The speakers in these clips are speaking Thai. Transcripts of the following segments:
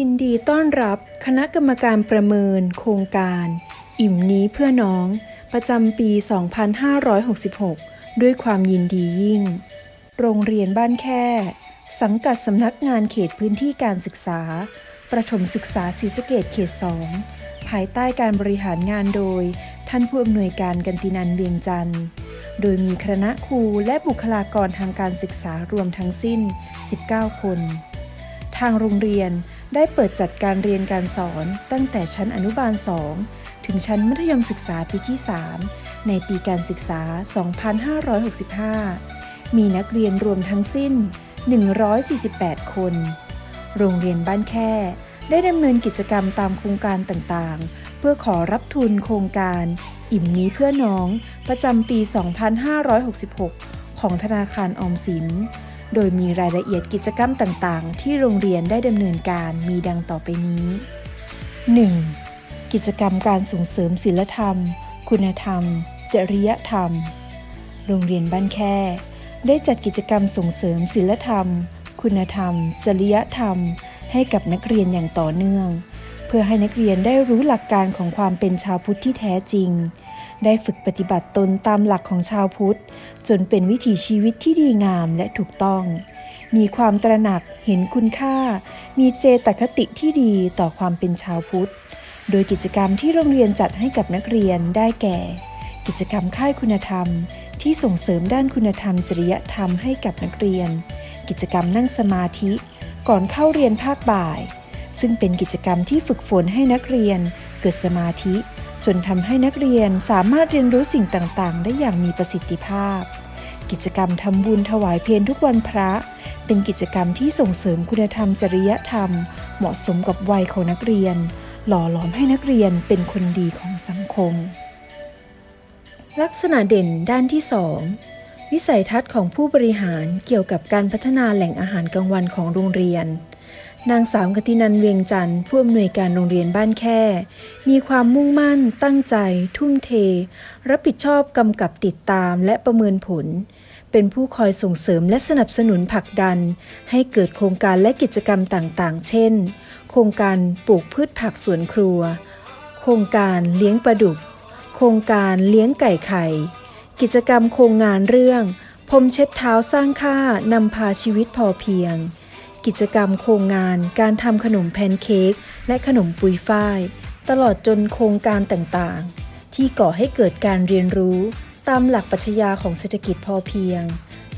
ยินดีต้อนรับคณะกรรมการประเมิน โครงการ อิ่มนี้เพื่อน้อง ประจำปี 2566 ด้วยความยินดียิ่ง โรงเรียนบ้านแค่ สังกัดสำนักงานเขตพื้นที่การศึกษา ประถมศึกษาศรีสะเกดเขต 2 ภายใต้การบริหารงานโดย ท่านผู้อำนวยการกันตินันเวียงจันทร์ โดยมีคณะครูและบุคลากรทางการศึกษารวมทั้งสิ้น 19 คน ทางโรงเรียน ได้เปิดจัดการเรียนการสอนตั้งแต่ชั้นอนุบาล 2 ถึงชั้นมัธยมศึกษาปีที่ 3 ในปีการศึกษา 2565 มีนักเรียนรวมทั้งสิ้น 148 คน โรงเรียนบ้านแค่ ได้ดำเนินกิจกรรมตามโครงการต่างๆ เพื่อขอรับทุนโครงการ อิ่มนี้เพื่อน้องประจำปี 2566 ของธนาคารออมสิน โดยมีรายละเอียดกิจกรรมต่างๆ ที่โรงเรียนได้ดำเนินการมีดังต่อไปนี้ 1. กิจกรรมการส่งเสริมศีลธรรม คุณธรรม จริยธรรม โรงเรียนบ้านแค่ ได้จัดกิจกรรมส่งเสริมศีลธรรม คุณธรรม จริยธรรม ให้กับนักเรียนอย่างต่อเนื่อง เพื่อให้นักเรียนได้รู้หลักการของความเป็นชาวพุทธที่แท้จริง ได้ฝึกปฏิบัติตนตามหลักของชาวพุทธ จนเป็นวิถีชีวิตที่ดีงามและถูกต้อง มีความตระหนักเห็นคุณค่า มีเจตคติที่ดีต่อความเป็นชาวพุทธ โดยกิจกรรมที่โรงเรียนจัดให้กับนักเรียนได้แก่ กิจกรรมค่ายคุณธรรม ที่ส่งเสริมด้านคุณธรรมจริยธรรมให้กับนักเรียน กิจกรรมนั่งสมาธิ ก่อนเข้าเรียนภาคบ่าย ซึ่งเป็นกิจกรรมที่ฝึกฝนให้นักเรียนเกิดสมาธิ จนทำให้นักเรียนสามารถเรียนรู้สิ่งต่างๆ ได้อย่างมีประสิทธิภาพ กิจกรรมทำบุญถวายเพลทุกวันพระ เป็นกิจกรรมที่ส่งเสริมคุณธรรมจริยธรรม เหมาะสมกับวัยของนักเรียน หล่อหลอมให้นักเรียนเป็นคนดีของสังคม ลักษณะเด่นด้านที่2วิสัยทัศน์ของผู้บริหารเกี่ยวกับการพัฒนาแหล่งอาหารกลางวันของโรงเรียน นางสาวกตินันเวียงจันทร์ผู้อำนวยการโรงเรียนบ้านแค่ มีความมุ่งมั่น ตั้งใจ ทุ่มเท รับผิดชอบกำกับติดตามและประเมินผล เป็นผู้คอยส่งเสริมและสนับสนุนผลักดัน ให้เกิดโครงการและกิจกรรมต่างๆ เช่น โครงการปลูกพืชผักสวนครัว โครงการเลี้ยงปลาดุก โครงการเลี้ยงไก่ไข่ กิจกรรมโครงงานเรื่องพรมเช็ดเท้าสร้างค่านำพาชีวิตพอเพียง กิจกรรมโครงงานการทำขนมแพนเค้กและขนมปุยฝ้าย ตลอดจนโครงการต่างๆ ที่ก่อให้เกิดการเรียนรู้ ตามหลักปรัชญาของเศรษฐกิจพอเพียง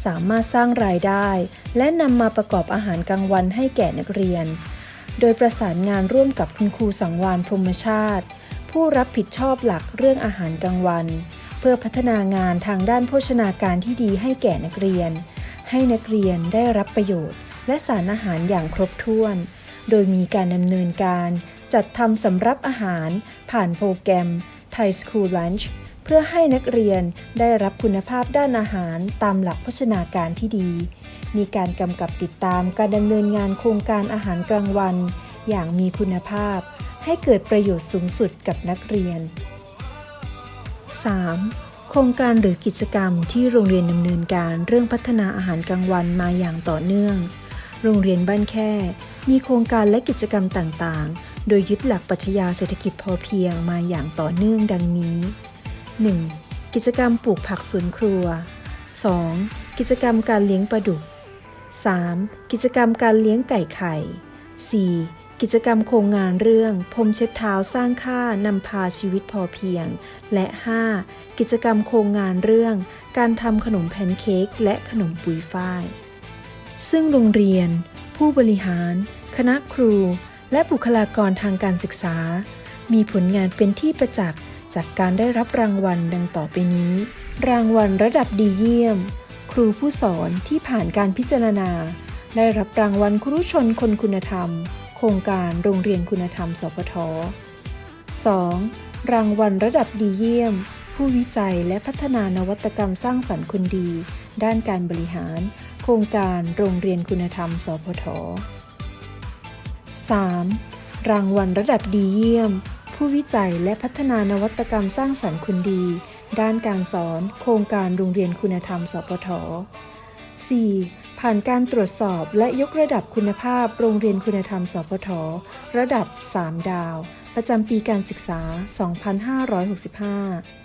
สามารถสร้างรายได้ และนำมาประกอบอาหารกลางวันให้แก่นักเรียน โดยประสานงานร่วมกับคุณครูสังวานพรหมชาติ ผู้รับผิดชอบหลักเรื่องอาหารกลางวัน เพื่อพัฒนางานทางด้านโภชนาการที่ดีให้แก่นักเรียน ให้นักเรียนได้รับประโยชน์ และสารอาหารอย่างครบถ้วน โดยมีการดำเนินการจัดทำสำรับอาหารผ่านโปรแกรม Thai School Lunch เพื่อให้นักเรียนได้รับคุณภาพด้านอาหารตามหลักโภชนาการที่ดี มีการกำกับติดตามการดำเนินงานโครงการอาหารกลางวัน อย่างมีคุณภาพ ให้เกิดประโยชน์สูงสุดกับนักเรียน 3. โครงการหรือกิจกรรมที่โรงเรียนดำเนินการเรื่องพัฒนาอาหารกลางวันมาอย่างต่อเนื่อง โรงเรียนบ้านแค่ มีโครงการและกิจกรรมต่างๆ โดยยึดหลักปรัชญาเศรษฐกิจพอเพียงมาอย่างต่อเนื่องดังนี้ 1. กิจกรรมปลูกผักสวนครัว 2. กิจกรรมการเลี้ยงปลาดุก 3. กิจกรรมการเลี้ยงไก่ไข่ 4. กิจกรรมโครงงานเรื่องพรมเช็ดเท้าสร้างค่านำพาชีวิตพอเพียง และ 5. กิจกรรมโครงงานเรื่อง การทำขนมแพนเค้กและขนมปุยฝ้าย ซึ่งโรงเรียน ผู้บริหาร คณะครู และบุคลากรทางการศึกษา มีผลงานเป็นที่ประจักษ์จากการได้รับรางวัลดังต่อไปนี้ รางวัลระดับดีเยี่ยม ครูผู้สอนที่ผ่านการพิจารณา ได้รับรางวัลครูชนคนคุณธรรม โครงการโรงเรียนคุณธรรม สพท 2. รางวัลระดับดีเยี่ยม ผู้วิจัยและพัฒนานวัตกรรมสร้างสรรค์คนดี ด้านการบริหาร โครงการโรงเรียนคุณธรรม สพท 3. รางวัลระดับดีเยี่ยม ผู้วิจัยและพัฒนานวัตกรรมสร้างสรรค์คนดี ด้านการสอน โครงการโรงเรียนคุณธรรม สพท 4. ผ่านการตรวจสอบและยกระดับคุณภาพโรงเรียนคุณธรรม สพท ระดับ 3 ดาว ประจำปีการศึกษา 2565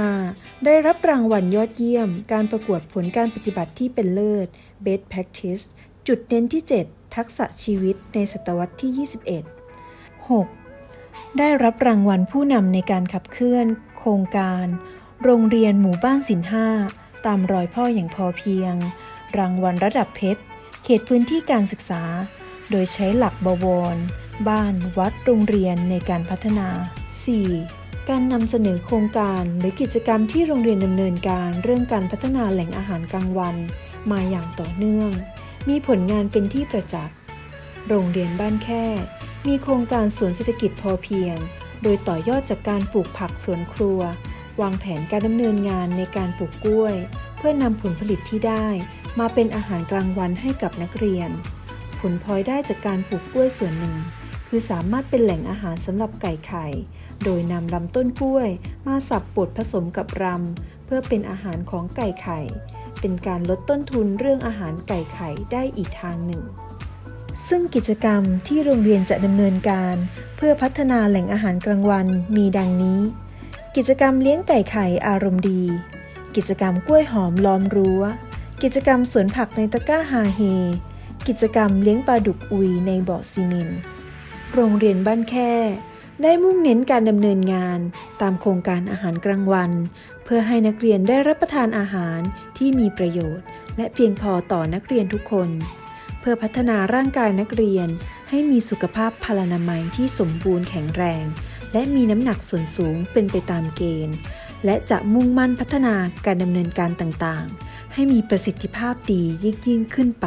5. ได้รับรางวัลยอดเยี่ยม การประกวดผลการปฏิบัติที่เป็นเลิศ Best Practice จุดเน้นที่ 7 ทักษะชีวิตในศตวรรษที่ 21 6. ได้รับรางวัลผู้นำในการขับเคลื่อน โครงการ โรงเรียนหมู่บ้านสินห้าตามรอยพ่ออย่างพอเพียง รางวัลระดับเพชร เขตพื้นที่การศึกษา โดยใช้หลักบวร บ้าน วัด โรงเรียนในการพัฒนา 4. การนำเสนอโครงการหรือกิจกรรมที่โรงเรียนดำเนินการเรื่องการพัฒนาแหล่งอาหารกลางวัน มาอย่างต่อเนื่อง มีผลงานเป็นที่ประจักษ์ โรงเรียนบ้านแค่ มีโครงการสวนเศรษฐกิจพอเพียง โดยต่อยอดจากการปลูกผักสวนครัว วางแผนการดำเนินงานในการปลูกกล้วย เพื่อนำผลผลิตที่ได้ มาเป็นอาหารกลางวันให้กับนักเรียน ผลพลอยได้จากการปลูกกล้วยส่วนหนึ่ง คือสามารถเป็นแหล่งอาหารสำหรับไก่ไข่ โดยนำลำต้นกล้วยมาสับปดผสมกับรำ เพื่อเป็นอาหารของไก่ไข่ เป็นการลดต้นทุนเรื่องอาหารไก่ไข่ได้อีกทางหนึ่ง ซึ่งกิจกรรมที่โรงเรียนจะดำเนินการ เพื่อพัฒนาแหล่งอาหารกลางวันมีดังนี้ กิจกรรมเลี้ยงไก่ไข่อารมณ์ดี กิจกรรมกล้วยหอมล้อมรั้ว กิจกรรมสวนผักในตะกร้าฮาเฮ กิจกรรมเลี้ยงปลาดุกอุยในบ่อซีเมนต์โรงเรียนบ้านแค่ ได้มุ่งเน้นการดำเนินงานตามโครงการอาหารกลางวัน เพื่อให้นักเรียนได้รับประทานอาหารที่มีประโยชน์ และเพียงพอต่อนักเรียนทุกคน เพื่อพัฒนาร่างกายนักเรียน ให้มีสุขภาพพลานามัยที่สมบูรณ์แข็งแรง และมีน้ำหนักส่วนสูงเป็นไปตามเกณฑ์ และจะมุ่งมั่นพัฒนาการดำเนินการต่างๆ ให้มีประสิทธิภาพดียิ่งยิ่งขึ้นไป